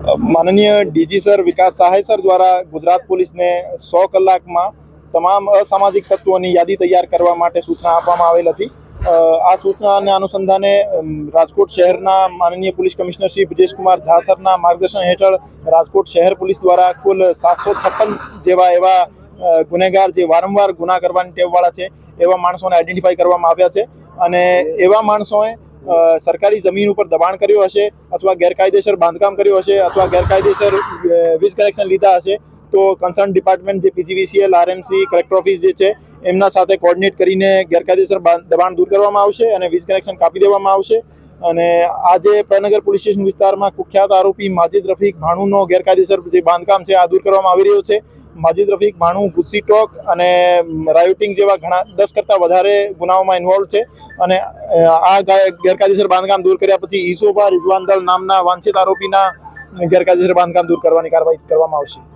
માનનીય DG sir વિકાસ સહાય sir દ્વારા ગુજરાત પોલીસને સો કલાકમાં તમામ અસામાજિક તત્વોની યાદી તૈયાર કરવા માટે સૂચના આપવામાં આવેલ હતી. આ સૂચનાના અનુસંધાને રાજકોટ શહેરના માનનીય પોલીસ કમિશનર શ્રી બ્રિજેશકુમાર ઝા સરના માર્ગદર્શન હેઠળ રાજકોટ શહેર પોલીસ દ્વારા કુલ સાતસો છપ્પન જેવા એવા ગુનેગાર જે વારંવાર ગુના કરવાની ટેવવાળા છે, એવા માણસોને આઈડેન્ટિફાઈ કરવામાં આવ્યા છે. અને એવા માણસોએ સરકારી જમીન ઉપર દબાણ કર્યું હશે અથવા ગેરકાયદેસર બાંધકામ કર્યું હશે અથવા ગેરકાયદેસર વીજ કનેક્શન લીધા હશે, તો કન્સર્ન ડિપાર્ટમેન્ટ જે પીજીવીસીએલ આરએમસી કલેક્ટર ઓફિસ જે છે એમના સાથે કોર્ડિનેટ કરીને ગેરકાયદેસર દબાણ દૂર કરવામાં આવશે અને વીજ કનેક્શન કાપી દેવામાં આવશે. અને આજે પ્રનગર પોલીસ સ્ટેશન વિસ્તારમાં કુખ્યાત આરોપી માજીદ રફીક ભાણુનો ગેરકાયદેસર જે બાંધકામ છે આ દૂર કરવામાં આવી રહ્યો છે. માજીદ રફીક ભાણુ ગુસ્સી ટોક અને રાયોટિંગ જેવા ઘણા દસ કરતાં વધારે ગુનાઓમાં ઇન્વોલ્વ છે. અને આ ગેરકાયદેસર બાંધકામ દૂર કર્યા પછી ઈસોભા રિઝવાન દળ નામના વાંછિત આરોપીના ગેરકાયદેસર બાંધકામ દૂર કરવાની કાર્યવાહી કરવામાં આવશે.